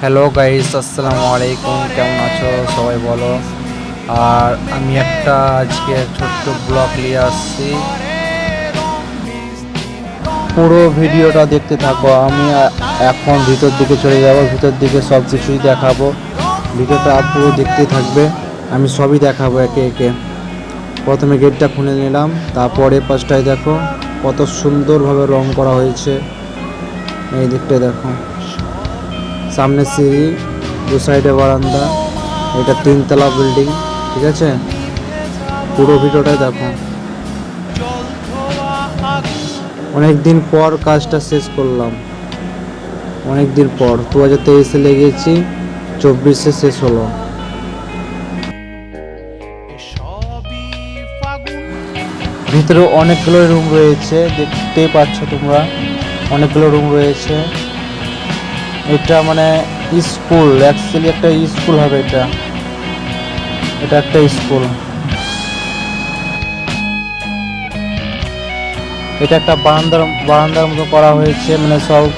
Hello guys আসসালামু আলাইকুম কেমন আছো? সবাই বলো। আর আমি একটা আজকে ছোট্ট ব্লগ নিয়ে আসছি। পুরো ভিডিওটা দেখতে থাকো। আমি এখন ভিতর দিকে চলে যাব। ভিতর দিকে সব কিছুই দেখাবো। ভিডিওটা পুরো দেখতে থাকবে। আমি সবই দেখাবো একে একে। প্রথমে গেটটা খুলে নিলাম। তারপরে পাশটায় দেখো কত সুন্দরভাবে রং করা হয়েছে। এই দিকটা দেখো। সামনে সিঁড়ি, দু সাইডে বারান্দা, এটা তিনতলা বিল্ডিং ঠিক আছে? পুরো ভিডিওটা দেখো। অনেক দিন পর কাজটা শেষ করলাম। অনেক দিন পর দু হাজার তেইশে লেগেছি, চব্বিশে শেষ হলো। ভিতরে অনেকগুলো রুম রয়েছে দেখতেই পাচ্ছ তোমরা। অনেকগুলো রুম রয়েছে। এটা মানে স্কুল অ্যাকচুয়ালি একটা স্কুল হবে এটা। এটা একটা স্কুল। এটা একটা বারান্দার বারান্দার মতো করা হয়েছে মানে সব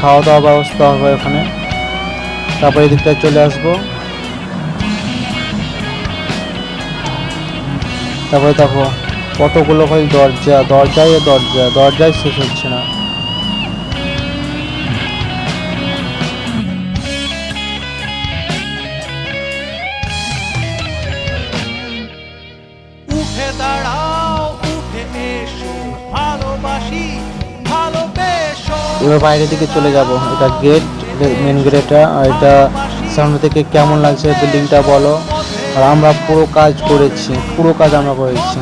খাওয়া দাওয়া ব্যবস্থা হবে ওখানে। তারপরে এদিকটায় চলে আসব। তারপরে দেখো, কতগুলো ভাই দরজা দরজায় দরজা দরজায় শেষ হচ্ছে না। উঠে দাঁড়াও উঠে এসো ভালোবাসি ভালোবেসো। এবার বাইরের দিকে চলে যাব। এটা গেট মেন গেটটা আর এটা সামনে থেকে কেমন লাগছে বিল্ডিংটা বলো। আর আমরা পুরো কাজ করেছি পুরো কাজ আমরা করেছি।